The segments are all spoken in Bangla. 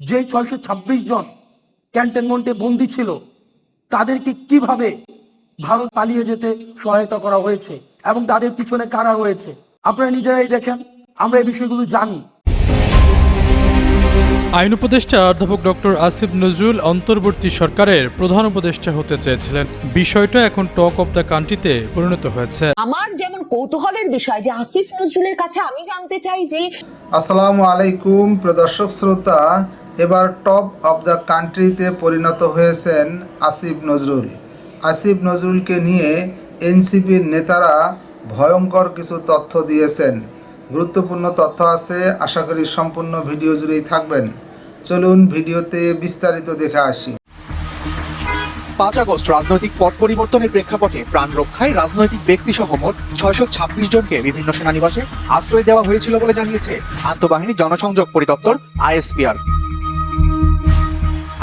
যেই ছয়শো ছাব্বিশ জন ক্যান্টনমেন্টে বন্দি ছিল তাদেরকে কীভাবে ভারত পালিয়ে যেতে সহায়তা করা হয়েছে এবং তাদের পিছনে কারা রয়েছে? আপনারা নিজেরাই দেখেন আমরা এই বিষয়গুলো জানি। আইন উপদেষ্টা অধ্যাপক ডক্টর আসিফ নজরুল অন্তর্বর্তী সরকারের প্রধান উপদেষ্টা হতে চেয়েছিলেন। বিষয়টা এখন টক অব দ্য কান্ট্রিতে পরিণত হয়েছে। আমার যেমন কৌতূহলের বিষয় যে আসিফ নজরুলের কাছে আমি জানতে চাই যে আসসালামু আলাইকুম প্রদর্শক শ্রোতা। এবার টপ অব দ্য কান্ট্রিতে পরিণত হয়েছেন আসিফ নজরুল। আসিফ নজরুলকে নিয়ে এনসিপির নেতারা ভয়ঙ্কর কিছু তথ্য দিয়েছেন। গুরুত্বপূর্ণ তথ্য আছে, আশা করি সম্পূর্ণ ভিডিও জুড়েই থাকবেন। চলুন ভিডিওতে বিস্তারিত দেখে আসি। পাঁচ আগস্ট রাজনৈতিক পট পরিবর্তনের প্রেক্ষাপটে প্রাণ রক্ষায় রাজনৈতিক ব্যক্তি সহ মোট ছয়শো ছাব্বিশ জনকে বিভিন্ন সেনানিবাসে আশ্রয় দেওয়া হয়েছিল বলে জানিয়েছে আন্তঃবাহিনী জনসংযোগ পরিদপ্তর আইএসপিআর।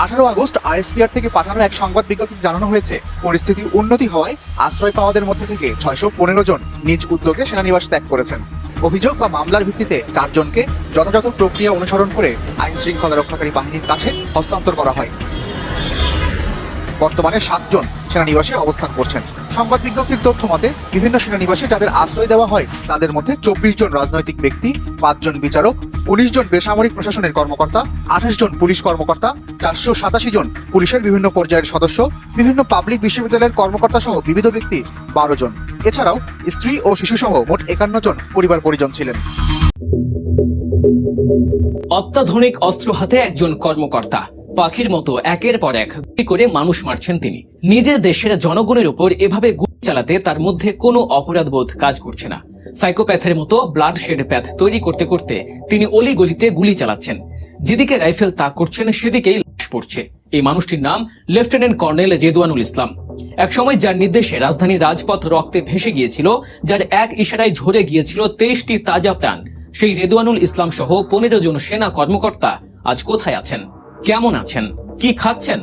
আঠারো আগস্ট আইএসপিআর থেকে পাঠানো এক সংবাদ বিজ্ঞপ্তি জানানো হয়েছে, পরিস্থিতি উন্নতি হওয়ায় আশ্রয় পাওয়াদের মধ্যে থেকে ছয়শো পনেরো জন নিজ উদ্যোগে সেনানিবাস ত্যাগ করেছেন। অভিযোগ বা মামলার ভিত্তিতে চারজনকে যথাযথ প্রক্রিয়া অনুসরণ করে আইন শৃঙ্খলা রক্ষাকারী বাহিনীর কাছে হস্তান্তর করা হয়। বর্তমানে সাতজন সেনানিবাসে অবস্থান করছেন। সংবাদ বিজ্ঞপ্তির তথ্য মতে, বিভিন্ন সেনানিবাসে যাদের আশ্রয় দেওয়া হয়, তাদের মধ্যে চব্বিশ জন রাজনৈতিক ব্যক্তি পাঁচজন বিচারক, উনিশ জন বেসামরিক প্রশাসনের কর্মকর্তা, আঠাশ জন পুলিশ কর্মকর্তা, চারশো সাতাশি জন পুলিশের বিভিন্ন পর্যায়ের সদস্য, বিভিন্ন পাবলিক বিশ্ববিদ্যালয়ের কর্মকর্তা সহ বিবিধ ব্যক্তি বারো জন। এছাড়াও স্ত্রী ও শিশু সহ মোট একান্ন জন পরিবার পরিজন ছিলেন। অত্যাধুনিক অস্ত্র হাতে একজন কর্মকর্তা। পাখির মতো একের পর এক করে মানুষ মারছেন তিনি। নিজের দেশের জনগণের উপর এভাবে গুলি চালাতে তার মধ্যে কোনো অপরাধবোধ কাজ করছে না। সাইকোপ্যাথের মতো ব্লাড শেড প্যাথ তৈরি করতে করতে তিনি অলি গলিতে গুলি চালাচ্ছেন। যেদিকে রাইফেল তাক করছেন, সেদিকেই লাশ পড়ছে। এই মানুষটির নাম লেফটেন্যান্ট কর্নেল রেদওয়ানুল ইসলাম। একসময় যার নির্দেশে রাজধানী রাজপথ রক্তে ভেসে গিয়েছিল, যার এক ইশারায় ঝরে গিয়েছিল তেইশটি তাজা প্রাণ। সেই রেদওয়ানুল ইসলাম সহ পনেরো জন সেনা কর্মকর্তা আজ কোথায় আছেন? কেমন আছেন? কি খাচ্ছেন?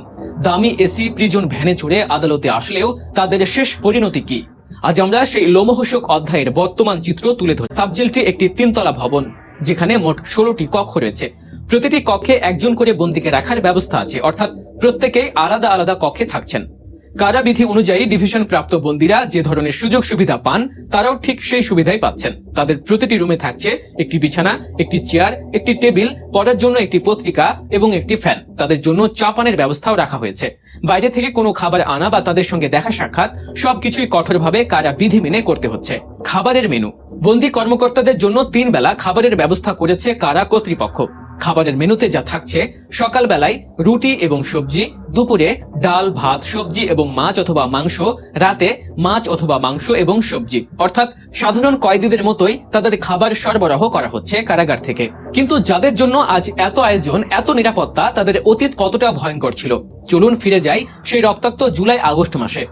দামি এসি, প্রিজন ভ্যানে চড়ে আদালতে আসলেও তাদের শেষ পরিণতি কি? আজ আমরা সেই লোমহোষক অধ্যায়ের বর্তমান চিত্র তুলে ধরি সাবজেলটি একটি তিনতলা ভবন, যেখানে মোট ষোলোটি কক্ষ রয়েছে। প্রতিটি কক্ষে একজন করে বন্দীকে রাখার ব্যবস্থা আছে, অর্থাৎ প্রত্যেকেই আলাদা আলাদা কক্ষে থাকছেন। কারাবিধি অনুযায়ী ডিভিশন প্রাপ্ত বন্দীরা যে ধরনের সুযোগ সুবিধা পান, তারাও ঠিক সেই সুবিধাই পাচ্ছেন। তাদের প্রতিটি রুমে থাকছে একটি বিছানা, একটি চেয়ার, একটি টেবিল, পড়ার জন্য একটি পত্রিকা এবং একটি ফ্যান। তাদের জন্য চা পানের ব্যবস্থাও রাখা হয়েছে। বাইরে থেকে কোনো খাবার আনা বা তাদের সঙ্গে দেখা সাক্ষাৎ সবকিছুই কঠোরভাবে কারা বিধি মেনে করতে হচ্ছে। খাবারের মেনু। বন্দি কর্মকর্তাদের জন্য তিন বেলা খাবারের ব্যবস্থা করেছে কারা কর্তৃপক্ষ। খাবারের মেনুতে যা থাকছে, সকালবেলায় রুটি এবং সবজি দুপুরে ডাল, ভাত, সবজি এবং মাছ অথবা মাংস, রাতে মাছ অথবা মাংস এবং সবজি। অর্থাৎ সাধারণ কয়েদিদের মতোই তাদের খাবার সরবরাহ করা হচ্ছে কারাগার থেকে। কিন্তু যাদের জন্য আজ এত আয়োজন, এত নিরাপত্তা, তাদের অতীত কতটা ভয়ঙ্কর ছিল? চলুন ফিরে যাই সেই রক্তাক্ত জুলাই আগস্ট মাসে।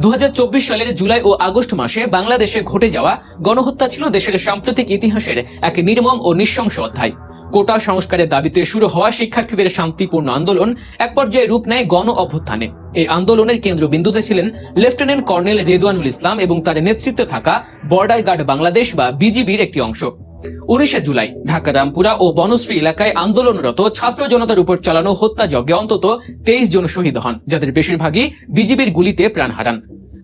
দু হাজার চব্বিশ সালের জুলাই ও আগস্ট মাসে বাংলাদেশে ঘটে যাওয়া গণহত্যা ছিল দেশের সাম্প্রতিক ইতিহাসের এক নির্মম ও নৃশংস অধ্যায়। কোটা সংস্কারের দাবিতে শুরু হওয়া শিক্ষার্থীদের শান্তিপূর্ণ আন্দোলন এক পর্যায়ে রূপ নেয় গণ অভ্যুত্থানে। এই আন্দোলনের কেন্দ্রবিন্দুতে ছিলেন লেফটেন্যান্ট কর্নেল রেদওয়ানুল ইসলাম এবং তার নেতৃত্বে থাকা বর্ডার গার্ড বাংলাদেশ বা বিজিবির একটি অংশ। উনিশে জুলাই ঢাকা, রামপুরা ও বনশ্রী এলাকায় আন্দোলনরত ছাত্র জনতার উপর চালানো হত্যাযজ্ঞে অন্তত তেইশ জন শহীদ হন, যাদের বেশিরভাগই বিজিবির গুলিতে প্রাণ হারান।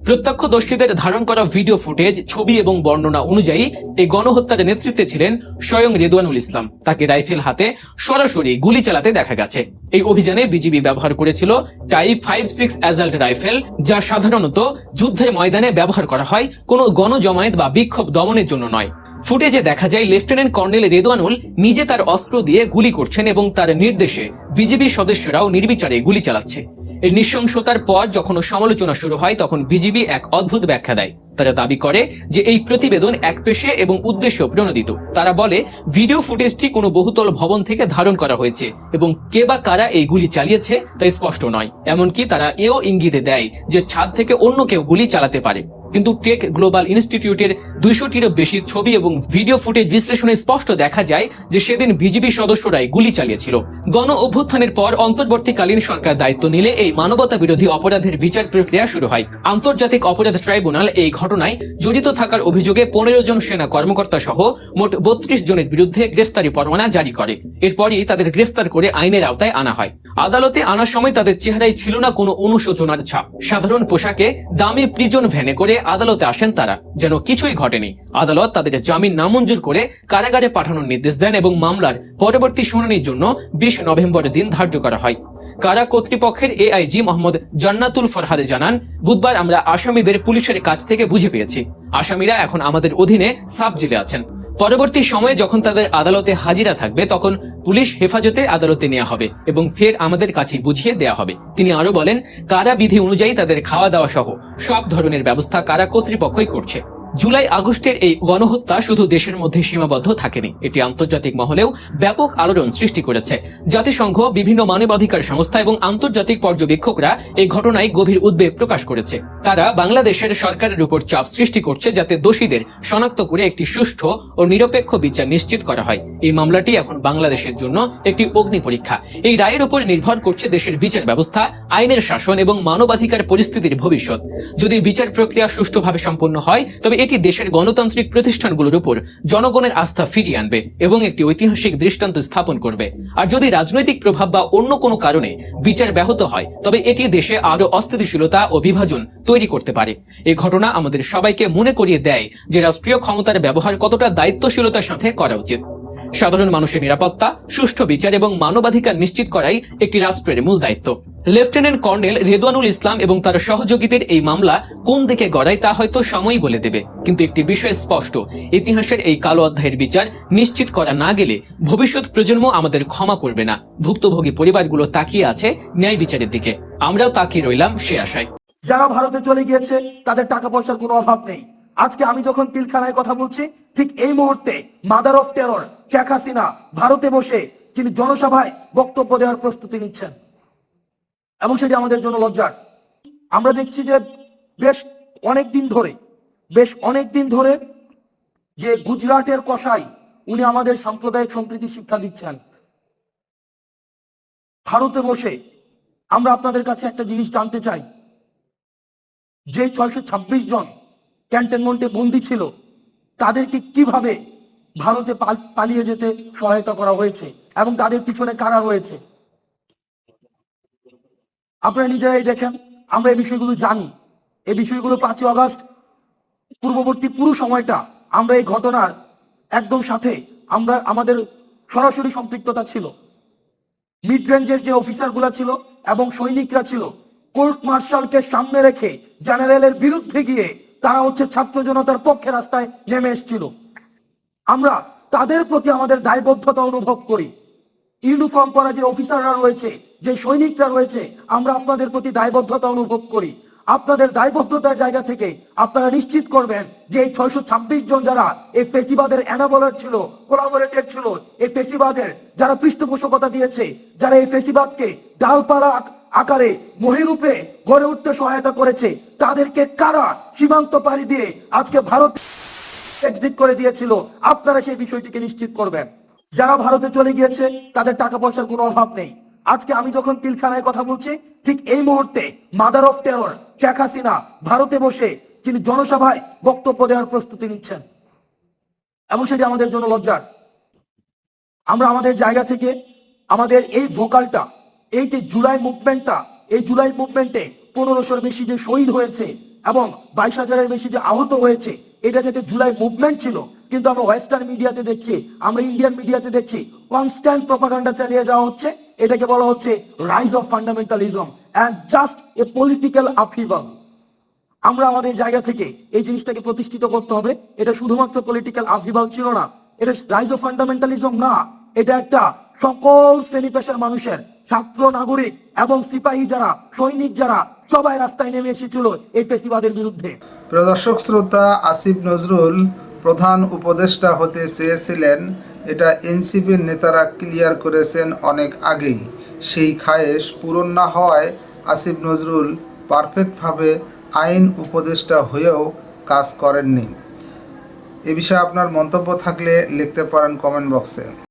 প্রত্যক্ষদর্শীদের ধারণ করা ভিডিও ফুটেজ, ছবি এবং বর্ণনা অনুযায়ী এই গণহত্যার নেতৃত্বে ছিলেন স্বয়ং রেদওয়ানুল ইসলাম। তাকে রাইফেল হাতে সরাসরি গুলি চালাতে দেখা গেছে। এই অভিযানে বিজিবি ব্যবহার করেছিল type five six assault rifle, যা সাধারণত যুদ্ধের ময়দানে ব্যবহার করা হয় কোনো গণজমায়েত বা বিক্ষোভ দমনের জন্য নয়। ফুটেজে দেখা যায় লেফটেন্যান্ট কর্নেল রেদওয়ানুল নিজে তার অস্ত্র দিয়ে গুলি করছেন এবং তার নির্দেশে বিজেপি সদস্যরাও নির্বিচারে গুলি চালাচ্ছে। এই নৃশংসতার পর যখন সমালোচনা শুরু হয়, তখন বিজিবি এক অদ্ভুত ব্যাখ্যা দেয়। তারা দাবি করে যে এই প্রতিবেদন এক পেশে এবং উদ্দেশ্য প্রণোদিত। তারা বলে, ভিডিও ফুটেজটি কোনো বহুতল ভবন থেকে ধারণ করা হয়েছে এবং কে বা কারা এই গুলি চালিয়েছে তা স্পষ্ট নয়। এমনকি তারা এও ইঙ্গিতে দেয় যে ছাদ থেকে অন্য কেউ গুলি চালাতে পারে। কিন্তু টেক গ্লোবাল ইনস্টিটিউটের দুইশোটিরও বেশি ছবি এবং ভিডিও ফুটেজ বিশ্লেষণে স্পষ্ট দেখা যায় যে সেদিন বিজেপি সদস্যরাই গুলি চালিয়েছিল। গণ অভ্যুত্থানের পর অন্তর্বর্তীকালীন সরকার দায়িত্ব নিলে এই মানবতা বিরোধী অপরাধের বিচার প্রক্রিয়া শুরু হয়। আন্তর্জাতিক অপরাধ ট্রাইব্যুনাল এই ঘটনায় জড়িত থাকার অভিযোগে পনেরো জন সেনা কর্মকর্তা সহ মোট বত্রিশ জনের বিরুদ্ধে গ্রেফতারি পরোয়ানা জারি করে। এরপরই তাদের গ্রেফতার করে আইনের আওতায় আনা হয়। আদালতে আনার সময় তাদের চেহারায় ছিল না কোনো অনুশোচনার ছাপ। সাধারণ পোশাকে দামি প্রিজন ভ্যানে করে আদালতে আসেন তারা, যেন কিছুই ঘটেনি। আদালত তাদের জামিন নামঞ্জুর করে কারাগারে পাঠানোর নির্দেশ দেন এবং মামলার পরবর্তী শুনানির জন্য বিশ নভেম্বরের দিন ধার্য করা হয়। কারা কর্তৃপক্ষের এআইজি মোহাম্মদ জান্নাতুল ফরহাদে জানান, বুধবার আমরা আসামিদের পুলিশের কাছ থেকে বুঝে পেয়েছি। আসামিরা এখন আমাদের অধীনে সাব জেলে আছেন। পরবর্তী সময়ে যখন তাদের আদালতে হাজিরা থাকবে, তখন পুলিশ হেফাজতে আদালতে নেওয়া হবে এবং ফের আমাদের কাছে বুঝিয়ে দেয়া হবে। তিনি আরও বলেন, কারা বিধি অনুযায়ী তাদের খাওয়া দাওয়া সহ সব ধরনের ব্যবস্থা কারা কর্তৃপক্ষই করছে। জুলাই আগস্টের এই গণহত্যা শুধু দেশের মধ্যে সীমাবদ্ধ থাকেনি। এটি আন্তর্জাতিক মহলেও ব্যাপক আলোড়ন সৃষ্টি করেছে। জাতিসংঘ, বিভিন্ন মানবাধিকার সংস্থা এবং আন্তর্জাতিক পর্যবেক্ষকরা এই ঘটনায় গভীর উদ্বেগ প্রকাশ করেছে। তারা বাংলাদেশের সরকারের উপর চাপ সৃষ্টি করছে যাতে দোষীদের শনাক্ত করে একটি সুষ্ঠু ও নিরপেক্ষ বিচার নিশ্চিত করা হয়। এই মামলাটি এখন বাংলাদেশের জন্য একটি অগ্নি পরীক্ষা। এই রায়ের উপর নির্ভর করছে দেশের বিচার ব্যবস্থা, আইনের শাসন এবং মানবাধিকার পরিস্থিতির ভবিষ্যৎ। যদি বিচার প্রক্রিয়া সুষ্ঠুভাবে সম্পন্ন হয়, তবে এটি দেশের গণতান্ত্রিক প্রতিষ্ঠানগুলোর উপর জনগণের আস্থা ফিরিয়ে আনবে এবং একটি ঐতিহাসিক দৃষ্টান্ত স্থাপন করবে। আর যদি রাজনৈতিক প্রভাব বা অন্য কোনো কারণে বিচার ব্যাহত হয়, তবে এটি দেশে আরও অস্থিতিশীলতা ও বিভাজন তৈরি করতে পারে। এ ঘটনা আমাদের সবাইকে মনে করিয়ে দেয় যে রাষ্ট্রীয় ক্ষমতার ব্যবহার কতটা দায়িত্বশীলতার সাথে করা উচিত। সাধারণ মানুষের নিরাপত্তা, সুষ্ঠু বিচার এবং মানবাধিকার নিশ্চিত করাই একটি রাষ্ট্রের মূল দায়িত্ব। লেফটেন্যান্ট কর্নেল রেদওয়ানুল ইসলাম এবং তার সহযোগীদের এই মামলা কোন দিকে গড়ায় তা হয়তো সময়ই বলে দেবে। কিন্তু একটি বিষয় স্পষ্ট, ইতিহাসের এই কালো অধ্যায়ের বিচার নিশ্চিত করা না গেলে ভবিষ্যৎ প্রজন্ম আমাদের ক্ষমা করবে না। ভুক্তভোগী পরিবারগুলো তাকিয়ে আছে ন্যায় বিচারের দিকে। আমরাও তাকিয়ে রইলাম সে আশায়। যারা ভারতে চলে গিয়েছে, তাদের টাকা পয়সার কোনো অভাব নেই। আজকে আমি যখন পিলখানায় কথা বলছি, ঠিক এই মুহূর্তে mother of terror Sheikh Hasina ভারতে বসে তিনি জনসভায় বক্তব্য দেওয়ার প্রস্তুতি নিচ্ছেন। এবং সেটি আমাদের জন্য লজ্জার। আমরা দেখছি যে বেশ অনেক দিন ধরে, বেশ অনেক দিন ধরে যে গুজরাটের কষাই উনি আমাদের সাম্প্রদায়িক সম্প্রীতি শিক্ষা দিচ্ছেন। ভারতে বসে আমরা আপনাদের কাছে একটা জিনিস জানতে চাই। যে ছয়শো ছাব্বিশ জন ক্যান্টনমেন্টে বন্দি ছিল, তাদেরকে কীভাবে ভারতে পাল- পালিয়ে যেতে সহায়তা করা হয়েছে এবং তাদের পিছনে কারা রয়েছে? আপনারা নিজেরাই দেখেন, আমরা এই বিষয়গুলো জানি। এই বিষয়গুলো পাঁচই আগস্ট, পূর্ববর্তী পুরো সময়টা আমরা এই ঘটনার একদম সাথে আমরা, আমাদের সরাসরি সম্পৃক্ততা ছিল। মিড রেঞ্জের যে অফিসারগুলো ছিল এবং সৈনিকরা ছিল, কোর্ট মার্শালকে সামনে রেখে জেনারেলের বিরুদ্ধে গিয়ে তারা হচ্ছে ছাত্র জনতার পক্ষে রাস্তায় নেমে এসেছিল। আমরা তাদের প্রতি আমাদের দায়বদ্ধতা অনুভব করি। ইউনিফর্ম পরা যে অফিসাররা রয়েছে, যে সৈনিকরা রয়েছে, আমরা আপনাদের প্রতি দায়বদ্ধতা অনুভব করি। আপনাদের দায়বদ্ধতার জায়গা থেকে আপনারা নিশ্চিত করবেন যে এই ছয়শো ছাব্বিশ জন যারা এই ফেসিবাদের অ্যানাবলার ছিল, কোলাবোরেটেড ছিল, এই ফেসিবাদের যারা পৃষ্ঠপোষকতা দিয়েছে, যারা এই ফেসিবাদকে ডালপালা আকারে মহিরূপে গড়ে উঠতে সহায়তা করেছে, তাদেরকে কারা সীমান্ত পাড়ি দিয়ে আজকে ভারত এক্সিট করে দিয়েছিল, আপনারা সেই বিষয়টিকে নিশ্চিত করবেন। যারা ভারতে চলে গিয়েছে, তাদের টাকা পয়সার কোনো অভাব নেই। আজকে আমি যখন পিলখানায় কথা বলছি, ঠিক এই মুহূর্তে mother of terror, Sheikh Hasina ভারতে বসে তিনি জনসভায় বক্তব্য দেওয়ার প্রস্তুতি নিচ্ছেন। এবং সেটি আমাদের জন্য লজ্জার। আমরা আমাদের জায়গা থেকে আমাদের এই ভোকালটা, এই যে জুলাই মুভমেন্টটা, এই জুলাই মুভমেন্টে পনেরোশোর বেশি যে শহীদ হয়েছে এবং বাইশ হাজারের বেশি যে আহত হয়েছে, এটা যাতে জুলাই মুভমেন্ট ছিল কিন্তু আমরা ওয়েস্টার্ন মিডিয়াতে দেখছি, আমরা ইন্ডিয়ান মিডিয়াতে দেখছি কনস্ট্যান্ট প্রপাগান্ডা চালিয়ে যাওয়া হচ্ছে। এটাকে বলা হচ্ছে rise of fundamentalism and just a political আফিবাম আমরা আমাদের জায়গা থেকে এই জিনিসটাকে প্রতিষ্ঠিত করতে হবে। এটা শুধুমাত্র পলিটিক্যাল আভিভাব ছিল না, এটা রাইজ অফ ফান্ডামেন্টালিজম না, এটা একটা সকল শ্রেণি পেশার মানুষের, ছাত্র, নাগরিক এবং সিপাহী যারা, সৈনিক যারা, সবাই রাস্তায় নেমে এসেছিল এই ফেসিবাদের বিরুদ্ধে। প্রদর্শক শ্রোতা আসিফ নজরুল প্রধান উপদেষ্টা হতে চেয়েছিলেন, এটা এনসিপির নেতারা ক্লিয়ার করেছেন অনেক আগেই। সেই খায়েশ পূরণ না হওয়ায় আসিফ নজরুল পারফেক্টভাবে আইন উপদেষ্টা হয়েও কাজ করেননি। এ বিষয়ে আপনার মন্তব্য থাকলে লিখতে পারেন কমেন্ট বক্সে।